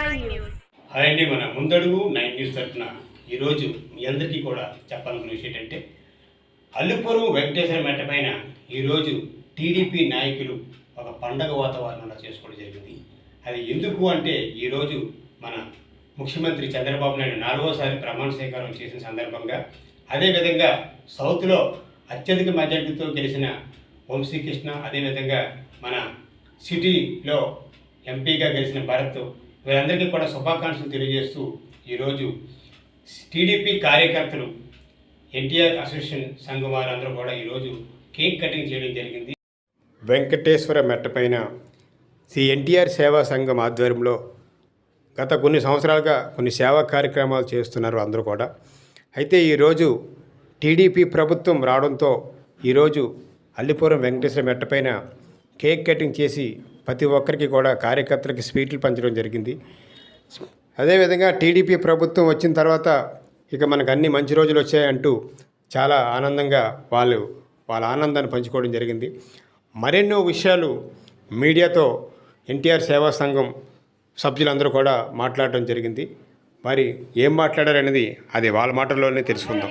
Hi అండి మన ముందడుగు నైన్ న్యూస్ తరఫున ఈరోజు మీ అందరికీ కూడా చెప్పాలనుకున్న విషయం ఏంటంటే అల్లుపురం వెంకటేశ్వర మెట్ట పైన ఈరోజు టీడీపీ నాయకులు ఒక పండగ వాతావరణంలో చేసుకోవడం జరిగింది. అది ఎందుకు అంటే ఈరోజు మన ముఖ్యమంత్రి చంద్రబాబు నాయుడు నాలుగోసారి ప్రమాణ స్వీకారం చేసిన సందర్భంగా అదేవిధంగా సౌత్లో అత్యధిక మెజార్టీతో గెలిచిన వంశీకృష్ణ అదేవిధంగా మన సిటీలో ఎంపీగా గెలిచిన భరత్ వీరందరికీ కూడా శుభాకాంక్షలు తెలియజేస్తూ ఈరోజు టీడీపీ కార్యకర్తలు ఎన్టీఆర్ అసోసియేషన్ సంఘం వారందరూ కూడా ఈరోజు కేక్ కటింగ్ చేయడం జరిగింది. వెంకటేశ్వర మెట్టపైన శ్రీ ఎన్టీఆర్ సేవా సంఘం ఆధ్వర్యంలో గత కొన్ని సంవత్సరాలుగా కొన్ని సేవా కార్యక్రమాలు చేస్తున్నారు అందరూ కూడా. అయితే ఈరోజు టీడీపీ ప్రభుత్వం రావడంతో ఈరోజు అల్లిపురం వెంకటేశ్వర మెట్టపైన కేక్ కటింగ్ చేసి ప్రతి ఒక్కరికి కూడా కార్యకర్తలకి స్వీట్లు పంచడం జరిగింది. అదేవిధంగా టీడీపీ ప్రభుత్వం వచ్చిన తర్వాత ఇక మనకు అన్ని మంచి రోజులు వచ్చాయంటూ చాలా ఆనందంగా వాళ్ళు వాళ్ళ ఆనందాన్ని పంచుకోవడం జరిగింది. మరెన్నో విషయాలు మీడియాతో ఎన్టీఆర్ సేవా సంఘం సభ్యులందరూ కూడా మాట్లాడడం జరిగింది. మరి ఏం మాట్లాడారనేది అది వాళ్ళ మాటల్లోనే తెలుసుకుందాం.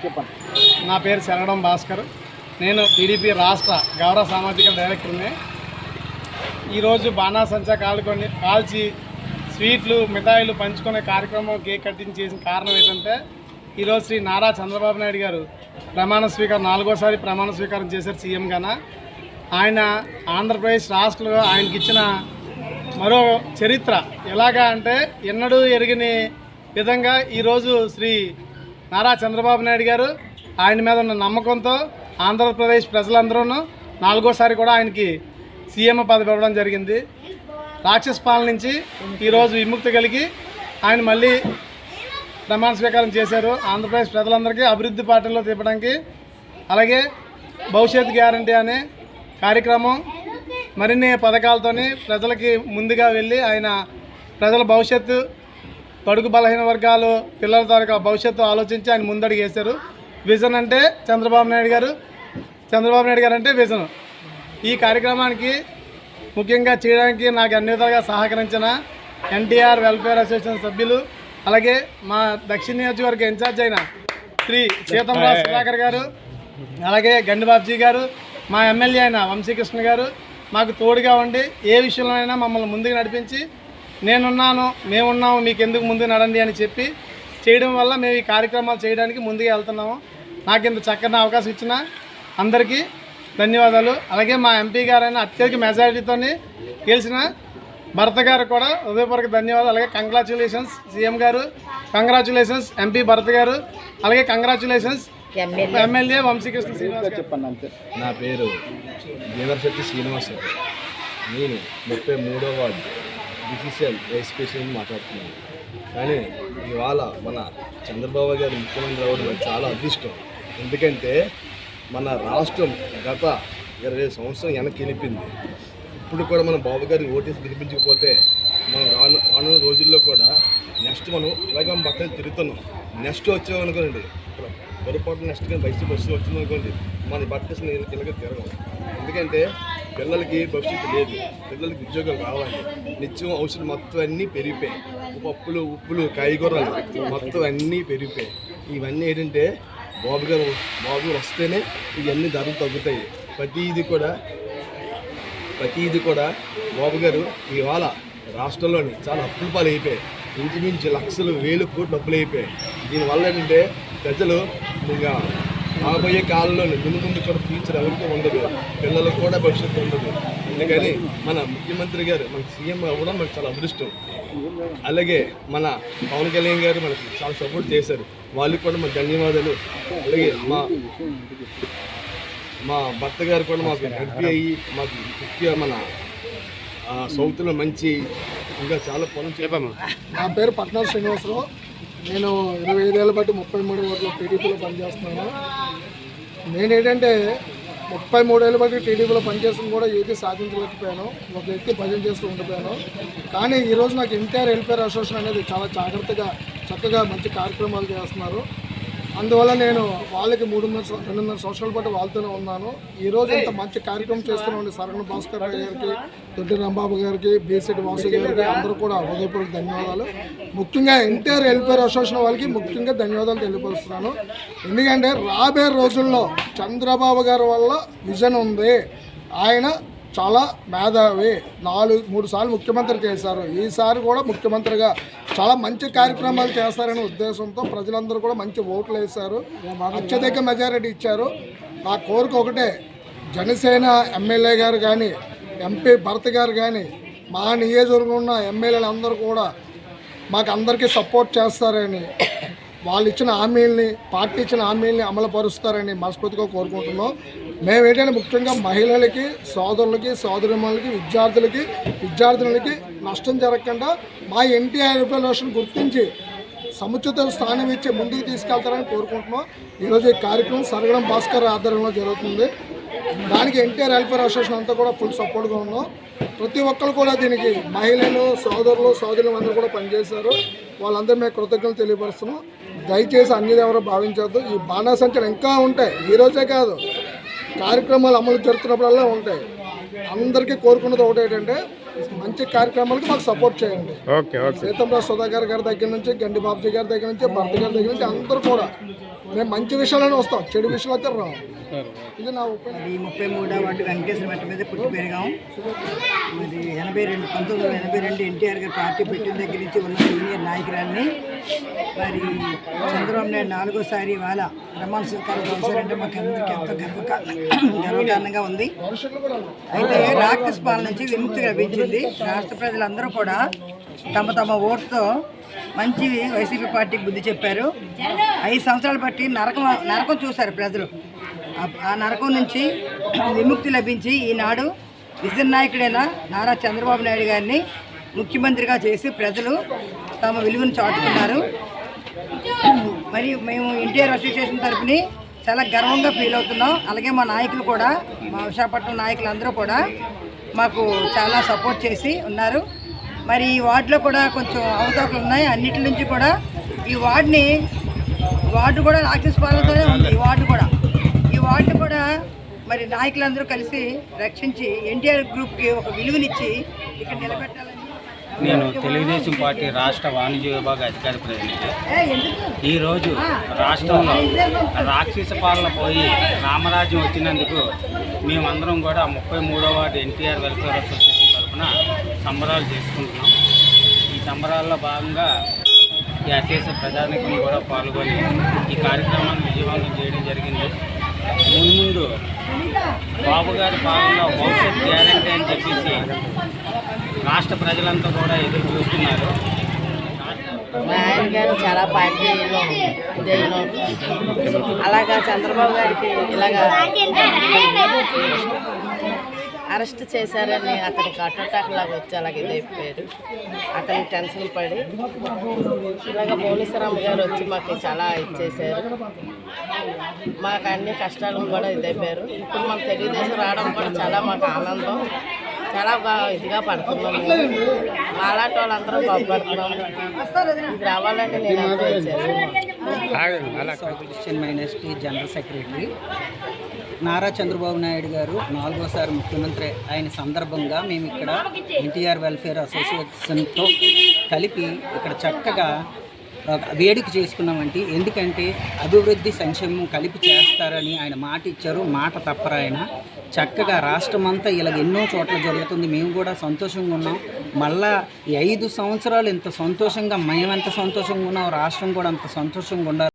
జై నా పేరు శరణం భాస్కర్. నేను టీడీపీ రాష్ట్ర గౌరవ సామాజిక డైరెక్టర్ని. ఈరోజు బాణాసంచా కాలుకొని కాల్చి స్వీట్లు మిఠాయిలు పంచుకునే కార్యక్రమం కేక్ కటింగ్ చేసిన కారణం ఏంటంటే ఈరోజు శ్రీ నారా చంద్రబాబు నాయుడు గారు ప్రమాణ స్వీకారం నాలుగోసారి ప్రమాణ స్వీకారం చేశారు సీఎం గాన. ఆయన ఆంధ్రప్రదేశ్ రాష్ట్రంలో ఆయనకి ఇచ్చిన మరో చరిత్ర ఎలాగా అంటే ఎన్నడూ ఎరిగిన విధంగా ఈరోజు శ్రీ నారా చంద్రబాబు నాయుడు గారు ఆయన మీద ఉన్న నమ్మకంతో ఆంధ్రప్రదేశ్ ప్రజలందరూ నాలుగోసారి కూడా ఆయనకి సీఎం పదవి ఇవ్వడం జరిగింది. రాక్షస పాలన నుంచి ఈరోజు విముక్తి కలిగి ఆయన మళ్ళీ ప్రమాణ స్వీకారం చేశారు. ఆంధ్రప్రదేశ్ ప్రజలందరికీ అభివృద్ధి పార్టీలో తిప్పడానికి అలాగే భవిష్యత్ గ్యారంటీ అనే కార్యక్రమం మరిన్ని పథకాలతోని ప్రజలకి ముందుగా వెళ్ళి ఆయన ప్రజల భవిష్యత్తు తడుగు బలహీన వర్గాలు పిల్లల తాలూకా భవిష్యత్తు ఆలోచించి ఆయన ముందడుగు వేశారు. విజన్ అంటే చంద్రబాబు నాయుడు గారు. చంద్రబాబు నాయుడు గారు అంటే విజన్. ఈ కార్యక్రమానికి ముఖ్యంగా చేయడానికి నాకు అన్ని విధాలుగా సహకరించిన ఎన్టీఆర్ వెల్ఫేర్ అసోసియేషన్ సభ్యులు అలాగే మా దక్షిణ నియోజకవర్గ ఇన్ఛార్జ్ అయిన శ్రీ సీతంరావు సుధాకర్ గారు అలాగే గండిబాబ్జీ గారు మా ఎమ్మెల్యే అయిన వంశీకృష్ణ గారు. మాకు తోడుగా ఉండి ఏ విషయంలోనైనా మమ్మల్ని ముందుకు నడిపించి నేనున్నాను మేమున్నాము మీకు ఎందుకు ముందుకు నడండి అని చెప్పి చేయడం వల్ల మేము ఈ కార్యక్రమాలు చేయడానికి ముందుకు వెళ్తున్నాము. నాకు ఇంత చక్కని అవకాశం ఇచ్చిన అందరికీ ధన్యవాదాలు. అలాగే మా ఎంపీ గారైన అత్యధిక మెజారిటీతో గెలిచిన భరత్ గారు కూడా హృదయపూర్వక ధన్యవాదాలు. అలాగే కంగ్రాచులేషన్స్ సీఎం గారు కంగ్రాచులేషన్స్ ఎంపీ భరత్ గారు అలాగే కంగ్రాచులేషన్స్ ఎమ్మెల్యే. వంశీకృష్ణ శ్రీనివాస్ గారు. చెప్పండి అంతే. నా పేరు దేవరశెట్టి శ్రీనివాస్ నేను ముప్పై మూడో వార్డు వైస్ ప్రెసిడెంట్ మాట్లాడుతున్నాను. కానీ ఇవాళ మన చంద్రబాబు గారు ముఖ్యమంత్రి అవ్వడం చాలా అదృష్టం. ఎందుకంటే మన రాష్ట్రం గత ఇరవై సంవత్సరం వెనక్కి వెళ్ళిపోయింది. ఇప్పుడు కూడా మన బాబు గారిని ఓటేసి గెలిపించకపోతే మనం రాను రానున్న రోజుల్లో కూడా నెక్స్ట్ మనం ఇలాగ బట్టలు తిరుగుతున్నాం. నెక్స్ట్ వచ్చామనుకోండి పొరపాటు నెక్స్ట్ కానీ బయట బస్సు వచ్చిందనుకోండి మన బట్టలు ఇలాగ తిరగం. ఎందుకంటే పిల్లలకి భవిష్యత్తు లేదు. పిల్లలకి ఉద్యోగాలు రావాలి. నిత్యం ఔషధం మొత్తం అన్నీ పెరిగిపోయాయి. పప్పులు ఉప్పులు కాయగూరలు మొత్తం అన్నీ పెరిగిపోయాయి. ఇవన్నీ ఏంటంటే బాబు గారు బాబు గారు వస్తేనే ఇవన్నీ ధరలు తగ్గుతాయి. ప్రతిది కూడా ప్రతిది కూడా బాబు గారు ఇవాళ రాష్ట్రంలోని చాలా అప్పుల పాలు అయిపోయాయి ఇంచుమించు లక్షలు వేలు కోట్లు అప్పులు అయిపోయాయి దీనివల్ల ఏంటంటే ప్రజలు ఇంకా రాబోయే కాలంలో ముందు ముందు కూడా ఫ్యూచర్ ఎవరికి ఉండదు. పిల్లలకు కూడా భవిష్యత్తు ఉండదు. అందుకని మన ముఖ్యమంత్రి గారు మన సీఎం అవ్వడం మనకు చాలా అదృష్టం. అలాగే మన పవన్ కళ్యాణ్ గారు మనకి చాలా సపోర్ట్ చేశారు. వాళ్ళకి కూడా మన ధన్యవాదాలు. అలాగే మా మా భర్త గారు కూడా మాకు హెల్ప్ అయ్యి మాకు ముఖ్య మన సౌత్లో మంచి ఇంకా చాలా పనులు చెప్పాము నా పేరు పట్నా శ్రీనివాసరావు. నేను ఇరవై ఐదేళ్ళ బట్టి ముప్పై మూడు ఓట్ల టీడీపీలో పనిచేస్తున్నాను. నేనేంటంటే ముప్పై మూడేళ్ళ బట్టి టీడీపీలో పనిచేసిన కూడా ఏది సాధించలేకపోయాను. ఒక వ్యక్తి భజన చేస్తూ ఉండిపోయాను. కానీ ఈరోజు నాకు ఎన్టీఆర్ వెల్ఫేర్ అసోసియేషన్ అనేది చాలా జాగ్రత్తగా చక్కగా మంచి కార్యక్రమాలు చేస్తున్నారు. అందువల్ల నేను వాళ్ళకి మూడున్నర సం- రెండున్నర సంవత్సరాల పాటు వాళ్ళతోనే ఉన్నాను. ఈ రోజు ఇంత మంచి కార్యక్రమం చేస్తున్న సరగణ భాస్కర్ గారికి దొడ్డి రాంబాబు గారికి బీసెట్ వాసు గారికి అందరూ కూడా హృదయపూర్వక ధన్యవాదాలు. ముఖ్యంగా ఎన్టీఆర్ వెల్ఫేర్ అసోసియేషన్ వాళ్ళకి ముఖ్యంగా ధన్యవాదాలు తెలియపరుస్తున్నాను. ఎందుకంటే రాబోయే రోజుల్లో చంద్రబాబు గారి వల్ల విజన్ ఉంది. ఆయన చాలా మేధావి. నాలుగు మూడు సార్లు ముఖ్యమంత్రి చేశారు. ఈసారి కూడా ముఖ్యమంత్రిగా చాలా మంచి కార్యక్రమాలు చేస్తారనే ఉద్దేశంతో ప్రజలందరూ కూడా మంచి ఓట్లు వేశారు. అత్యధిక మెజారిటీ ఇచ్చారు. నా కోరిక ఒకటే జనసేన ఎమ్మెల్యే గారు కానీ ఎంపీ భరత్ గారు కానీ మా నియోజకవర్గం ఉన్న ఎమ్మెల్యేలు అందరూ కూడా మాకు అందరికీ సపోర్ట్ చేస్తారని వాళ్ళు ఇచ్చిన హామీల్ని పార్టీ ఇచ్చిన హామీల్ని అమలుపరుస్తారని మనస్ఫూర్తిగా కోరుకుంటున్నాం. మేము ఏంటంటే ముఖ్యంగా మహిళలకి సోదరులకి సోదరిమణులకి విద్యార్థులకి విద్యార్థినులకి నష్టం జరగకుండా మా ఎన్టీఆర్ రిజర్వేషన్ గుర్తించి సముచిత స్థానం ఇచ్చి ముందుకు తీసుకెళ్తారని కోరుకుంటున్నాం. ఈరోజు ఈ కార్యక్రమం సరగడం భాస్కర్ ఆధ్వర్యంలో జరుగుతుంది. దానికి ఎన్టీఆర్ వెల్ఫేర్ అసోసియేషన్ అంతా కూడా ఫుల్ సపోర్ట్గా ఉన్నాం. ప్రతి ఒక్కరు కూడా దీనికి మహిళలు సోదరులు సోదరులు అందరూ కూడా పనిచేశారు. వాళ్ళందరూ మేము కృతజ్ఞతలు తెలియపరుస్తున్నాం. దయచేసి అన్ని ఎవరో భావించద్దు. ఈ బాణాసంచలు ఇంకా ఉంటాయి. ఈ రోజే కాదు. కార్యక్రమాలు అమలు జరుగుతున్నప్పుడల్లా ఉంటాయి. అందరికీ కోరుకున్నది ఒకటి ఏంటంటే మంచి కార్యక్రమాలకు మాకు సపోర్ట్ చేయండి. సీతంరావు సుధాకర్ గారి దగ్గర నుంచి గండి బాబుజీ గారి దగ్గర నుంచి భర్త గారి దగ్గర నుంచి అందరూ కూడా మేము మంచి విషయాలనే వస్తాం. చెడు విషయాలు అయితే రావు ఇది నా ఒపీనియన్. ఈ ముప్పై మూడో వార్డు వెంకటేశ్వర మెట్ట మీద పుట్టి పెరిగాం. మరి ఎనభై రెండు పంతొమ్మిది వందల ఎనభై రెండు ఎన్టీఆర్ గారు పార్టీ పెట్టిన దగ్గర నుంచి ఉన్న సీనియర్ నాయకురాన్ని మరి చంద్రబాబు నాయుడు నాలుగోసారి ఇవాళ ప్రమాణ స్వీకారం చేశారంటే మాకు అందరికీ ఎంతో గర్వకా గర్వకారణంగా ఉంది. అయితే రాక్షస్ పాలన నుంచి విముక్తి లభించింది రాష్ట్ర ప్రజలందరూ కూడా తమ తమ ఓటుతో మంచి వైసీపీ పార్టీకి బుద్ధి చెప్పారు. ఐదు సంవత్సరాలు బట్టి నరకం నరకం చూశారు ప్రజలు. ఆ- నరకం నుంచి విముక్తి లభించి ఈనాడు విజయ నాయకుడైన నారా చంద్రబాబు నాయుడు గారిని ముఖ్యమంత్రిగా చేసి ప్రజలు తమ విలువను చాటుకున్నారు. మరి మేము ఎన్టీఆర్ అసోసియేషన్ తరపుని చాలా గర్వంగా ఫీల్ అవుతున్నాం. అలాగే మా నాయకులు కూడా మా విశాఖపట్నం నాయకులు అందరూ కూడా మాకు చాలా సపోర్ట్ చేసి ఉన్నారు. మరి ఈ వార్డులో కూడా కొంచెం అవతవకలు ఉన్నాయి. అన్నిటి నుంచి కూడా ఈ వార్డుని వార్డు కూడా రాక్షస పాలనతోనే ఉంది ఈ వార్డు కూడా. ఈ వార్డు కూడా మరి నాయకులందరూ కలిసి రక్షించి ఎన్టీఆర్ గ్రూప్కి ఒక విలువనిచ్చి ఇక్కడ నిలబెట్టాలని నేను తెలుగుదేశం పార్టీ రాష్ట్ర వాణిజ్య విభాగ అధికారి ప్రతినిధి? ఈరోజు రాష్ట్రంలో రాక్షస పాలన పోయి రామరాజ్యం వచ్చినందుకు మేమందరం కూడా ముప్పై మూడో వార్డు ఎన్టీఆర్ వెల్ఫేర్ అసోసియేషన్ తరఫున సంబరాలు చేసుకుంటున్నాం. ఈ సంబరాల్లో భాగంగా ఈ అశేష ప్రజానికం కూడా పాల్గొని ఈ కార్యక్రమాన్ని విజయవంతం చేయడం జరిగింది. ముందు బాబు గారి పాలనలో భవిష్యత్ గ్యారంటీ అని చెప్పేసి రాష్ట్ర ప్రజలంతా కూడా ఎదురు చూస్తున్నారు. ఆయన గారు చాలా పార్టీలో అలాగా చంద్రబాబు గారికి ఇలాగా అరెస్ట్ చేశారని అతనికి అటాక్ లాగా వచ్చి అలాగే ఇదైపోయారు. అతను టెన్షన్ పడి ఇలాగ పోలీసరామ్ గారు వచ్చి మాకు చాలా ఇచ్చేసారు మాకు అన్ని కష్టాలు కూడా ఇదైపోయారు. ఇప్పుడు మాకు తెలుగుదేశం రావడం కూడా చాలా మాకు ఆనందం. చాలా బాగా ఇదిగా పడుతున్నాము మేము. మాలాంటి వాళ్ళందరూ బాగుపడుతున్నాము ఇది రావాలని నేను ఎంతో జనరల్ సెక్రటరీ. నారా చంద్రబాబు నాయుడు గారు నాలుగోసారి ముఖ్యమంత్రి అయిన సందర్భంగా మేము ఇక్కడ ఎన్టీఆర్ వెల్ఫేర్ అసోసియేషన్తో కలిపి ఇక్కడ చక్కగా వేడుక చేసుకున్నామంటే ఎందుకంటే అభివృద్ధి సంక్షేమం కలిపి చేస్తారని ఆయన మాట ఇచ్చారు. మాట తప్పరాయన ఆయన. చక్కగా రాష్ట్రమంతా ఇలాగ ఎన్నో చోట్ల జరుగుతుంది. మేము కూడా సంతోషంగా ఉన్నాం. మళ్ళా ఈ ఐదు సంవత్సరాలు ఇంత సంతోషంగా మేమెంత సంతోషంగా ఉన్నాం. రాష్ట్రం కూడా అంత సంతోషంగా ఉండాలి.